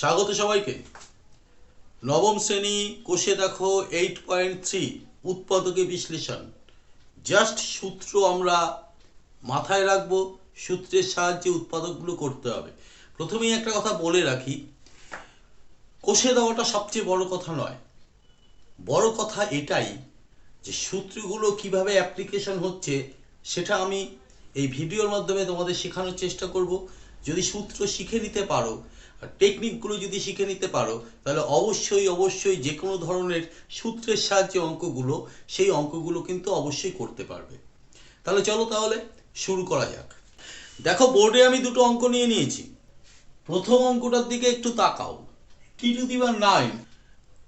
স্বাগত সবাইকে। নবম শ্রেণি কোষে দেখো এইট পয়েন্ট থ্রি উৎপাদকে বিশ্লেষণ। জাস্ট সূত্র আমরা মাথায় রাখব, সূত্রের সাহায্যে উৎপাদকগুলো করতে হবে। প্রথমেই একটা কথা বলে রাখি, কোষে দেওয়াটা সবচেয়ে বড় কথা নয়। বড় কথা এটাই যে সূত্রগুলো কীভাবে অ্যাপ্লিকেশন হচ্ছে, সেটা আমি এই ভিডিওর মাধ্যমে তোমাদের শেখানোর চেষ্টা করব। যদি সূত্র শিখে নিতে পারো টেকনিকগুলো যদি শিখে নিতে পারো, তাহলে অবশ্যই অবশ্যই যে কোনো ধরনের সূত্রের সাহায্যে অঙ্কগুলো, সেই অঙ্কগুলো কিন্তু অবশ্যই করতে পারবে। তাহলে চলো তাহলে শুরু করা যাক। দেখো বোর্ডে আমি দুটো অঙ্ক নিয়ে নিয়েছি। প্রথম অঙ্কটার দিকে একটু তাকাও। টি টু দি নাইন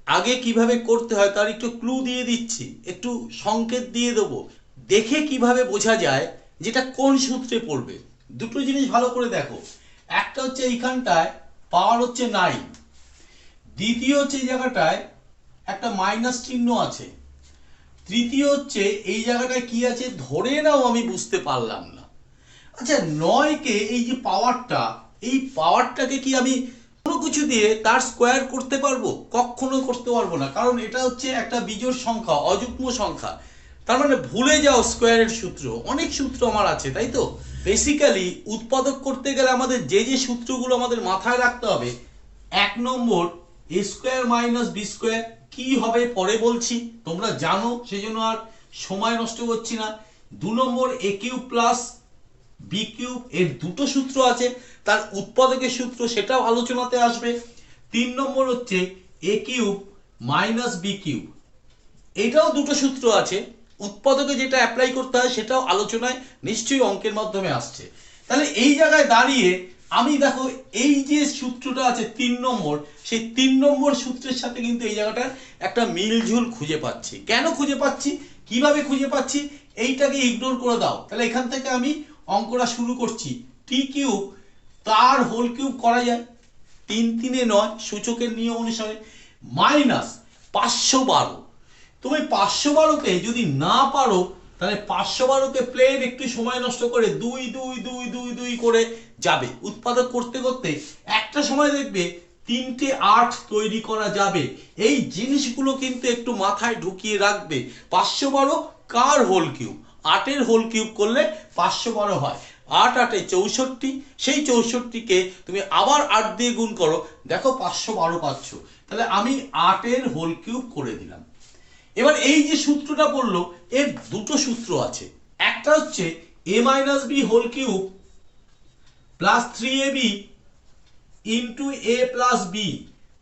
আগে কীভাবে করতে হয় তার একটু ক্লু দিয়ে দিচ্ছি। একটু সংকেত দিয়ে দেবো। দেখে কীভাবে বোঝা যায় যেটা কোন সূত্রে পড়বে। দুটো জিনিস ভালো করে দেখো। একটা হচ্ছে এইখানটায় পাওয়ার হচ্ছে নাইন দ্বিতীয় হচ্ছে এই জায়গাটায় একটা মাইনাস চিহ্ন আছে। তৃতীয় হচ্ছে এই জায়গাটায় কি আছে? ধরে নাও আমি বুঝতে পারলাম না। আচ্ছা নয়কে এই যে পাওয়ারটা এই পাওয়ারটাকে কি আমি কোনো কিছু দিয়ে তার স্কোয়ার করতে পারব? কখনো করতে পারব না। কারণ এটা হচ্ছে একটা বিজোড় সংখ্যা, অযুগ্ম সংখ্যা। তার মানে ভুলে যাও স্কোয়ারের সূত্র। অনেক সূত্র আমার আছে, তাই তো? বেসিক্যালি উৎপাদক করতে গেলে আমাদের যে যে সূত্রগুলো আমাদের মাথায় রাখতে হবে, এক নম্বর A square minus B square কি হবে পরে বলছি, তোমরা জানো সেই জন্য আর সময় নষ্ট করছি না। দু নম্বর A cube plus B cube এর দুটো সূত্র আছে, তার উৎপাদকের সূত্র সেটাও আলোচনাতে আসবে। তিন নম্বর হচ্ছে A cube minus B cube এটাও দুটো সূত্র আছে উৎপাদকে যেটা অ্যাপ্লাই করতে হয় সেটাও আলোচনায় নিশ্চয়ই অঙ্কের মাধ্যমে আসছে। তাহলে এই জায়গায় দাঁড়িয়ে আমি দেখো, এই যে সূত্রটা আছে তিন নম্বর, সেই তিন নম্বর সূত্রের সাথে কিন্তু এই জায়গাটার একটা মিলঝুল খুঁজে পাচ্ছি। কেন খুঁজে পাচ্ছি? কীভাবে খুঁজে পাচ্ছি? এইটাকে ইগনোর করে দাও। তাহলে এখান থেকে আমি অঙ্কটা শুরু করছি। টি কিউব তার হোল কিউব করা যায়। তিন তিনে নয়, সূচকের নিয়ম অনুসারে। মাইনাস পাঁচশো বারো। তুমি পাঁচশো বারোকে যদি না পারো, তাহলে পাঁচশো বারোকে প্লেন একটু সময় নষ্ট করে দুই দুই দুই দুই দুই করে যাবে। উৎপাদক করতে করতে একটা সময় দেখবে তিনটে আট তৈরি করা যাবে। এই জিনিসগুলো কিন্তু একটু মাথায় ঢুকিয়ে রাখবে। পাঁচশো বারো কার হোল কিউব আটের হোল কিউব করলে পাঁচশো বারো হয়। আট, আটে চৌষট্টি, সেই চৌষট্টিকে তুমি আবার আট দিয়ে গুণ করো। দেখো পাঁচশো বারো পাচ্ছ। তাহলে আমি আটের হোল কিউব করে দিলাম। এবার এই যে সূত্রটা বলল এর দুটো সূত্র আছে। একটা হচ্ছে a minus b whole cube plus three a b into a plus b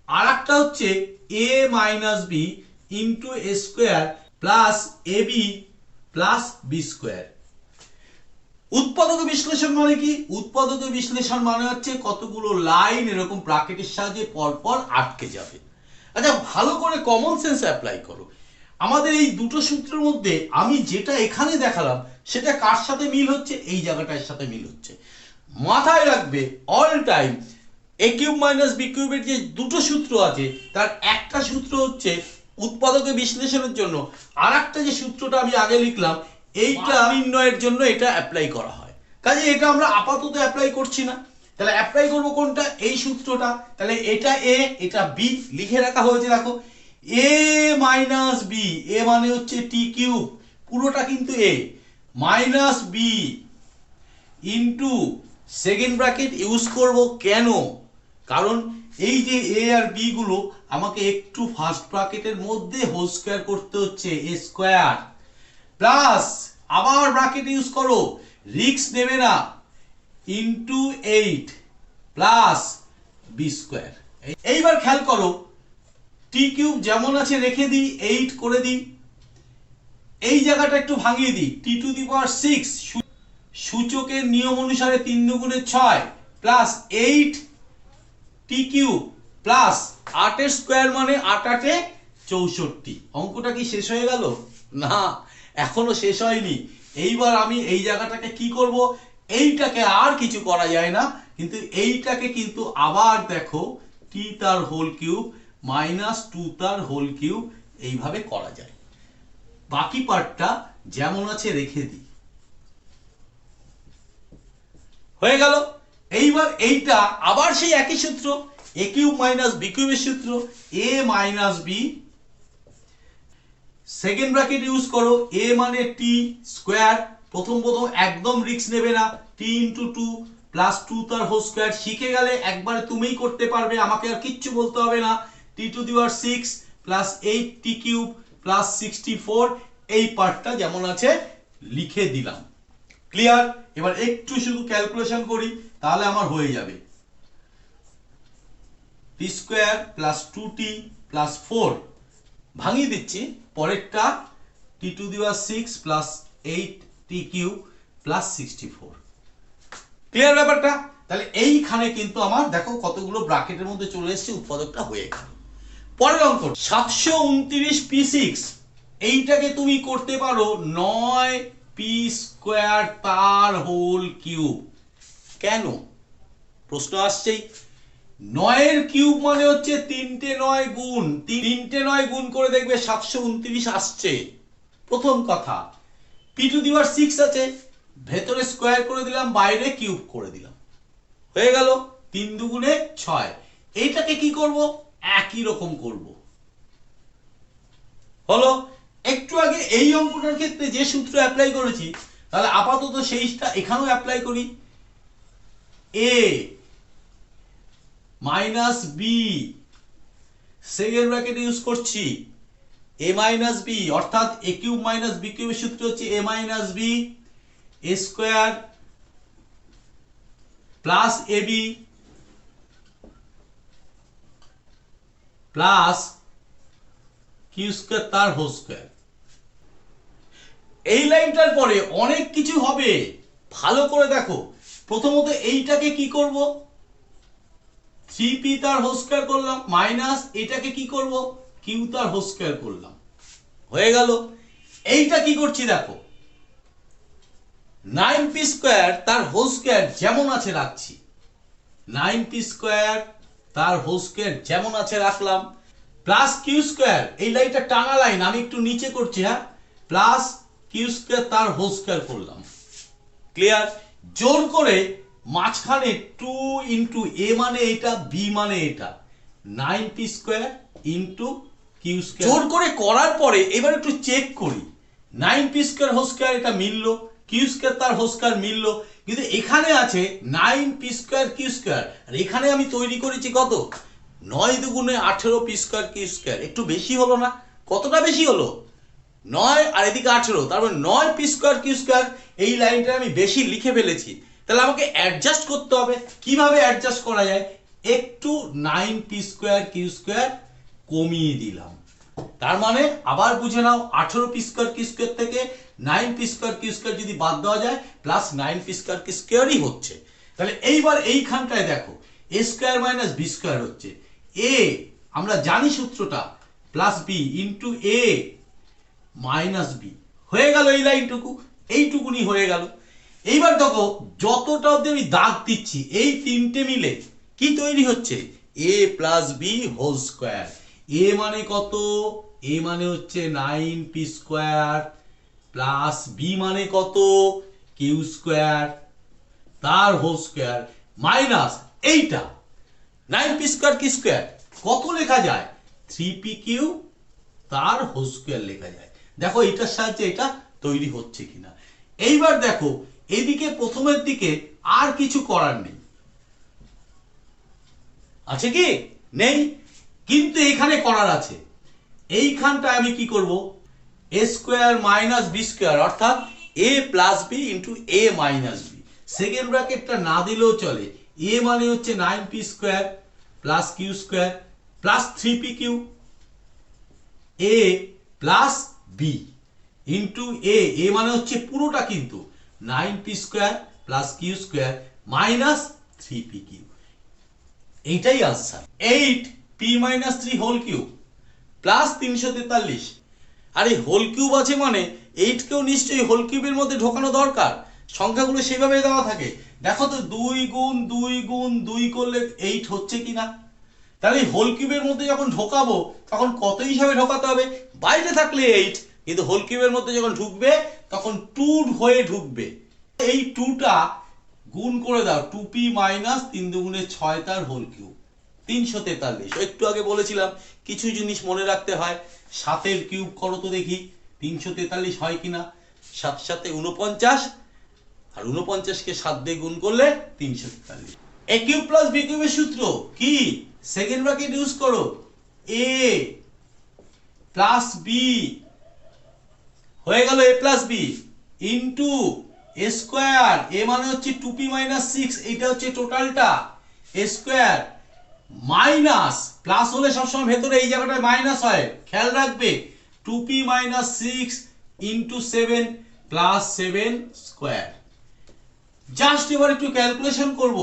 আর একটা হচ্ছে a minus b into a square plus a b plus b square উৎপাদক বিশ্লেষণ মানে কি? উৎপাদক বিশ্লেষণ মানে হচ্ছে কতগুলো লাইন এরকম ব্রাকেটের সাহায্যে পরপর আটকে যাবে। আচ্ছা ভালো করে কমন সেন্স অ্যাপ্লাই করো। আমাদের এই দুটো সূত্রের মধ্যে আমি যেটা এখানে দেখালাম সেটা কার সাথে মিল হচ্ছে? এই জায়গাটার সাথে মিল হচ্ছে। মাথায় রাখবে all time a cube minus b কিউবের যে দুটো সূত্র আছে তার একটা সূত্র হচ্ছে উৎপাদকে বিশ্লেষণের জন্য। আর একটা যে সূত্রটা আমি আগে লিখলাম এইটা নির্ণয়ের জন্য এটা অ্যাপ্লাই করা হয়। কাজে এটা আমরা আপাতত অ্যাপ্লাই করছি না। তাহলে অ্যাপ্লাই করব কোনটা? এই সূত্রটা। তাহলে এটা এ এটা বি লিখে রাখা হয়েছে দেখো। এ মাইনাস বি এ মানে হচ্ছে টি কিউব পুরোটা কিন্তু a minus b into second bracket use করব কেন? কারণ এই যে এ আর বি গুলো আমাকে একটু ফার্স্ট ব্র্যাকেটের মধ্যে হোল স্কোয়ার করতে হচ্ছে এ স্কোয়ার প্লাস আবার ব্র্যাকেট ইউজ করো রিক্স নেবে না into eight plus b square এইবার খেয়াল করো টি কিউব যেমন আছে রেখে দিই এইট করে দিই। এই জায়গাটা একটু ভাঙিয়ে দিই। টি টু দি পাওয়ার সিক্স সূচকের নিয়ম অনুসারে তিন দুগুণে ছয় plus eight t cube plus আটের স্কোয়ার মানে আট আটে চৌষট্টি। অঙ্কটা কি শেষ হয়ে গেল? না, এখনও শেষ হয়নি। এইবার আমি এই জায়গাটাকে কি করব? এইটাকে আর কিছু করা যায় না। কিন্তু এইটাকে কিন্তু আবার দেখো টি তার হোল কিউব মাইনাস টু তার হোল কিউব এইভাবে করা যায়। বাকি পার্টটা যেমন আছে রেখে দিই। হয়ে গেল। এইবার এইটা আবার সেই একই সূত্র এ কিউব মাইনাস বি কিউবের সূত্র a minus b second bracket use করো এ মানে টি স্কোয়ার প্রথম প্রথম একদম রিস্ক নেবে না t into two plus two তার হোল স্কোয়ার শিখে গেলে একবারে তুমিই করতে পারবে, আমাকে আর কিচ্ছু বলতে হবে না। T to the power six plus eight t cube plus sixty four এই পার্টটা যেমন আছে, লিখে দিলাম। ক্লিয়ার এবার একটু শুধু ক্যালকুলেশন করি, তাহলে আমার হয়ে যাবে। T square plus two t plus four ভাঙিয়ে দিচ্ছি, পরেরটা t to the power six plus eight t cube plus sixty four clear ব্যাপারটা? তাহলে এইখানে কিন্তু আমার, দেখো কতগুলো ব্রাকেটের মধ্যে চলে এসেছে, উৎপাদকটা হয়ে গেল। পরের অঙ্ক, সাতশো উনত্রিশ পি সিক্স এইটাকে তুমি করতে পারো নয় পি স্কোয়ার তার হোল কিউব কেন? প্রশ্ন আসছেই। নয়ের কিউব মানে হচ্ছে তিনটে নয় গুণ, তিনটে নয় গুণ করে দেখবে সাতশো উনত্রিশ আসছে। প্রথম কথা পি টু দিওয়ার সিক্স আছে, ভেতরে স্কোয়ার করে দিলাম, বাইরে কিউব করে দিলাম। হয়ে গেল তিন দুগুণে ছয়। এইটাকে কি করব? একই রকম করব। হলো, একটু আগে এই অঙ্কটার ক্ষেত্রে যে সূত্র অ্যাপ্লাই করেছি, তাহলে আপাতত সেইটা এখানেও অ্যাপ্লাই করি। A minus b second bracket use করছি। এ মাইনাস বি অর্থাৎ এ কিউব মাইনাস বি কিউবের সূত্র হচ্ছে a minus b square plus a b plus q square? তার হোল স্কোয়ার। এই লাইনটার পরে অনেক কিছু হবে। ভালো করে দেখো। প্রথমত এইটাকে কি করব? থ্রি পি তার হোল স্কোয়ার করলাম, মাইনাস এটাকে কি করব? কিউ তার হোল স্কোয়ার করলাম। হয়ে গেল। এইটা কি করছি দেখো। নাইন পি স্কোয়ার তার হোল স্কোয়ার যেমন আছে রাখছি। নাইন পি স্কোয়ার তার হোল স্কোয়ার যেমন আছে রাখলাম প্লাস কিউ স্কোয়ার এই লাইনটা টানা লাইন আমি একটু নিচে করছি হ্যাঁ? প্লাস কিউ স্কোয়ার তার হোল স্কোয়ার করলাম। ক্লিয়ার জোর করে মাঝখানে টু ইন্টু এ মানে এটা বি মানে এটা। Nine p square into q square জোর করে করার পরে এবার একটু চেক করি। Nine p square whole square এটা মিললো কিউ স্কোয়ার তার হোল স্কোয়ার মিললো। কিন্তু এখানে আছে nine p square q square. আর এখানে আমি তৈরি করেছি কত? নয় দুগুণে আঠেরো পি স্কোয়ার কিউ স্কোয়ার। একটু বেশি হলো না? কতটা বেশি হলো? নয় আর এদিকে আঠেরো। তারপর নয় পি স্কোয়ার কিউ স্কোয়ার, এই লাইনটা আমি বেশি লিখে ফেলেছি। তাহলে আমাকে অ্যাডজাস্ট করতে হবে। কীভাবে অ্যাডজাস্ট করা যায়? একটু nine p square q square কমিয়ে দিলাম। তার মানে আবার বুঝে নাও, আঠেরো পি স্কোয়ার কিউ স্কোয়ার থেকে nine p square q square যদি বাদ দেওয়া যায় প্লাস নাইন পি স্কোয়ার কি স্কোয়ারই হচ্ছে। তাহলে এইবার এইখানটায় দেখো a square minus b square হচ্ছে। এ আমরা জানি সূত্রটা plus b into a minus b হয়ে গেল এই লাইনটুকু, এইটুকুনি হয়ে গেল। এইবার দেখো, যতটা অব্দি আমি দাগ দিচ্ছি, এই তিনটে মিলে কি তৈরি হচ্ছে? A plus b whole square a মানে কত? এ মানে হচ্ছে nine p square plus b মানে কত? কিউ স্কোয়ার তার হোল স্কোয়ার মাইনাস এইটা। নাইন পি স্কোয়ার কি স্কোয়ার কত লেখা যায়? থ্রি পি কিউ তার হোল স্কোয়ার লেখা যায়। দেখো, এটার সাহায্যে এটা তৈরি হচ্ছে কিনা। এইবার দেখো, এদিকে প্রথমের দিকে আর কিছু করার নেই। আছে কি? নেই। কিন্তু এখানে করার আছে। এইখানটায় আমি কি করব? A square minus b square অর্থাৎ a plus b into a minus b second ব্র্যাকেটটা না দিলেও চলে। এ মানে হচ্ছে nine p square plus q square plus three p q a plus b into a a মানে হচ্ছে পুরোটা কিন্তু। Nine p square plus q square minus three p q এইটাই answer eight p minus three whole cube plus তিনশো তেতাল্লিশ। আর এই whole cube আছে মানে? এইটকেও নিশ্চয়ই হোল কিউবের মধ্যে ঢোকানো দরকার। সংখ্যাগুলো সেভাবে দেওয়া থাকে। দেখো তো, দুই গুণ দুই গুণ, দুই করলে এইট হচ্ছে কি না তাহলে এই হোল কিউবের মধ্যে যখন ঢোকাবো, তখন কত হিসাবে ঢোকাতে হবে? বাইরে থাকলে এইট কিন্তু হোল কিউবের মধ্যে যখন ঢুকবে, তখন টু হয়ে ঢুকবে। এই টুটা গুণ করে দাও টু পি মাইনাস তিন দুগুণে ছয় তার হোল কিউব। তিনশো তেতাল্লিশ। একটু আগে বলেছিলাম, কিছু জিনিস মনে রাখতে হয়। সাতের কিউব করো তো দেখি, তিনশো তেতাল্লিশ হয় কিনা? সাত সাথে উনপঞ্চাশ আর উনপঞ্চাশকে সাত দিয়ে গুণ করলে তিনশো তেতাল্লিশ। এ কিউব প্লাস বি কিউবের সূত্র কি? সেকেন্ড ব্র্যাকেট ইউজ করো। এ প্লাস বি হয়ে গেল a plus b into a square a মানে হচ্ছে টু পি মাইনাস সিক্স এইটা হচ্ছে টোটালটা এ স্কোয়ার মাইনাস প্লাস হলে সবসময় ভেতরে এই জায়গাটায় মাইনাস হয়। খেয়াল রাখবে two p minus six into seven plus seven square just এবার একটু ক্যালকুলেশন করব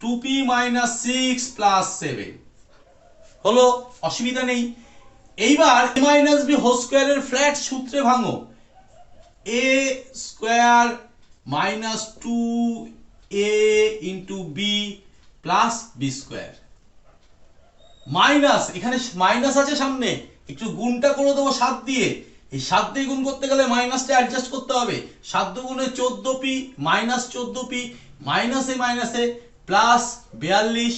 two p minus six plus seven হলো, অসুবিধা নেই। এইবার এ মাইনাস বি হোল স্কোয়ারের ফ্ল্যাট সূত্রে ভাঙো। A square minus two a into b plus b square minus, এখানে মাইনাস আছে সামনে। একটু গুণটা করে দেবো সাত দিয়ে। এই সাত দিয়ে গুণ করতে গেলে মাইনাসটা অ্যাডজাস্ট করতে হবে। সাত দুগুণে চোদ্দ পি মাইনাস চোদ্দ পি মাইনাসে মাইনাসে প্লাস বিয়াল্লিশ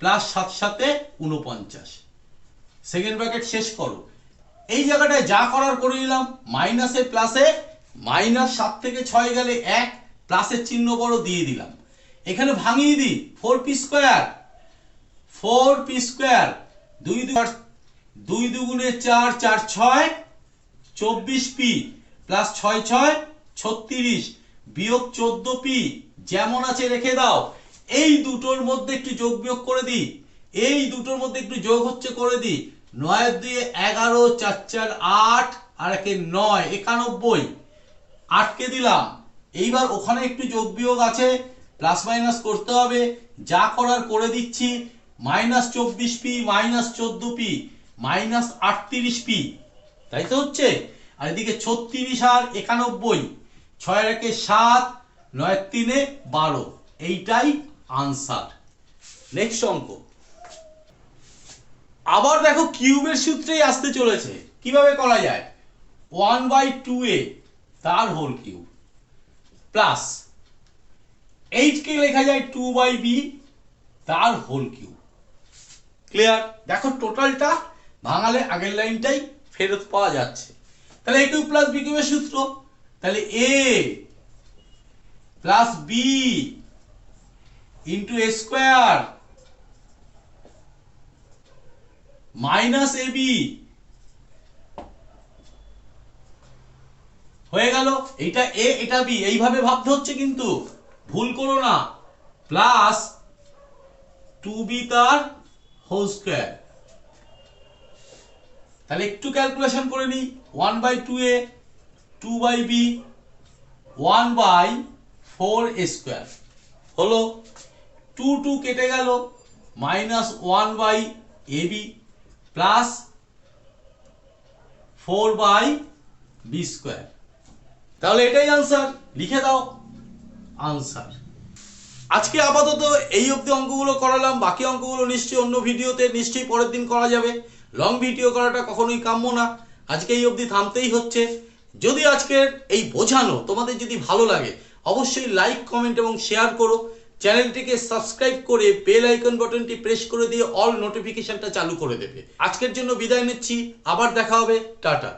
প্লাস সাত সাথে উনপঞ্চাশ সেকেন্ড ব্র্যাকেট শেষ করো। এই জায়গাটায় যা করার করে নিলাম, মাইনাসে প্লাসে মাইনাস সাত থেকে ছয় গেলে এক প্লাসের চিহ্ন বড় দিয়ে দিলাম। এখানে ভাঙিয়ে দিই four p square four p square, দুই দুই দুগুণে চার চার ছয়, চব্বিশ পি, প্লাস ছয় ছয়, ছত্রিশ। বিয়োগ চোদ্দ পি, যেমন আছে রেখে দাও। এই দুটোর মধ্যে একটু যোগ বিয়োগ করে দিই। এই দুটোর মধ্যে একটু যোগ হচ্ছে করে দিই। নয়ের দুই এগারো, চার চার আট, আর একে নয়, একানব্বই। আটকে দিলাম। এইবার ওখানে একটু যোগ বিয়োগ আছে, প্লাস মাইনাস করতে হবে। যা করার করে দিচ্ছি মাইনাস চব্বিশ পি, মাইনাস চোদ্দ পি, মাইনাস আটত্রিশ পি। তাই তো হচ্ছে? আর এদিকে ছত্রিশ আর একানব্বই, ছয় একে সাত, নয় তিনে বারো। এইটাই আনসার। নেক্সট অঙ্ক। আবার দেখো কিউবের সূত্রেই আসতে চলেছে। কীভাবে করা যায়? ওয়ান বাই টু এ, তার হোল কিউব। প্লাস এইটকে লেখা যায় টু বাই বি, তার হোল কিউব। ক্লিয়ার দেখো টোটালটা ভাঙালে আগের লাইনটাই ফেরত পাওয়া যাচ্ছে। তাহলে এ কিউব প্লাস বি কিউবের সূত্র? তাহলে a plus b into a square minus a b হয়ে গেল। এটা এ এটা বি এইভাবে ভাবতে হচ্ছে কিন্তু। ভুল করো না। প্লাস টু বি তার হোল স্কোয়ার। তাহলে একটু ক্যালকুলেশন করে নিই। One by two a, two by b, one by four square. হলো, টু টু কেটে গেল, minus one by a b, plus four by b square. তাহলে এটাই আনসার, লিখে দাও। আনসার। আজকে আপাতত এই অবধি অঙ্কগুলো করালাম, বাকি অঙ্কগুলো নিশ্চয়ই অন্য ভিডিওতে, নিশ্চয়ই পরের দিন করা যাবে। লং ভিডিও করাটা কখনোই কাম্য না। আজকে এই অবধি থামতেই হচ্ছে। যদি আজকের এই বোঝানো তোমাদের যদি ভালো লাগে, অবশ্যই লাইক কমেন্ট এবং শেয়ার করো। চ্যানেলটিকে সাবস্ক্রাইব করে বেল আইকন বাটনটি প্রেস করে দিয়ে অল নোটিফিকেশনটা চালু করে দেবে। আজকের জন্য বিদায় নিচ্ছি। আবার দেখা হবে। টাটা।